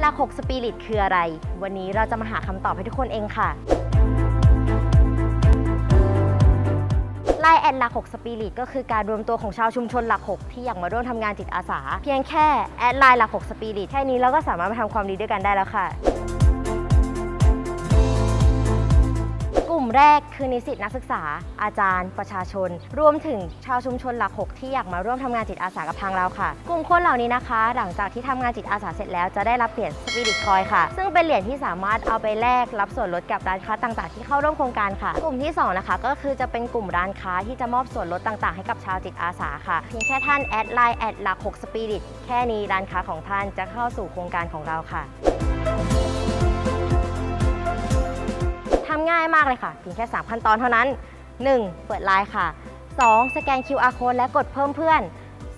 หลัก6สปิริตคืออะไร วันนี้เราจะมาหาคำตอบให้ทุกคนเองค่ะไลน์แอนหลัก6สปิริตก็คือการรวมตัวของชาวชุมชนหลัก 6 ที่อยากมาร่วมทำงานจิตอาสา เพียงแค่แอดไลน์หลัก6สปิริตแค่นี้เราก็สามารถมาทำความดีด้วยกันได้แล้วค่ะ แรกคือนิสิตนักศึกษา อาจารย์ ประชาชน รวมถึงชาวชุมชนหลัก6ที่อยากมาร่วมทำงานจิตอาสากับทางเราค่ะ กลุ่มคนเหล่านี้นะคะ หลังจากที่ทำงานจิตอาสาเสร็จแล้วจะได้รับเหรียญสปิริตคอยค่ะ ซึ่งเป็นเหรียญที่สามารถเอาไปแลกรับส่วนลดกับร้านค้าต่างๆ ที่เข้าร่วมโครงการค่ะ กลุ่มที่สองนะคะก็คือจะเป็นกลุ่มร้านค้าที่จะมอบส่วนลดต่างๆ ให้กับชาวจิตอาสาค่ะเพียงแค่ท่านแอดไลน์แอดหลัก6สปิริตแค่นี้ร้านค้าของท่านจะเข้าสู่โครงการของเราค่ะายมากเลยค่ะ เพียงแค่ 3 ขั้นตอนเท่านั้น 1. เปิดไลน์ค่ะ 2. สแกน QR code และกดเพิ่มเพื่อน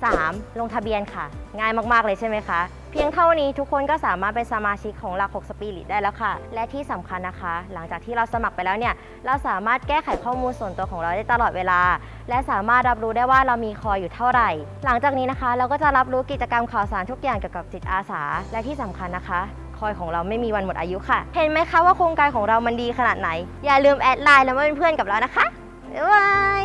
3. ลงทะเบียนค่ะ ง่ายมาก ๆ เลยใช่ไหมคะ เพียงเท่านี้ทุกคนก็สามารถเป็นสมาชิกของหลัก6สปิริตได้แล้วค่ะ และที่สำคัญนะคะ หลังจากที่เราสมัครไปแล้วเนี่ย เราสามารถแก้ไขข้อมูลส่วนตัวของเราได้ตลอดเวลา และสามารถรับรู้ได้ว่าเรามีคอยอยู่เท่าไหร่ หลังจากนี้นะคะ เราก็จะรับรู้กิจกรรมข่าวสารทุกอย่างเกี่ยวกับจิตอาสา และที่สำคัญนะคะ คอยของเราไม่มีวันหมดอายุค่ะ เห็นไหมคะว่าโครงการของเรามันดีขนาดไหน อย่าลืมแอดไลน์แล้วมาเป็นเพื่อนกับเรานะคะบ๊ายบาย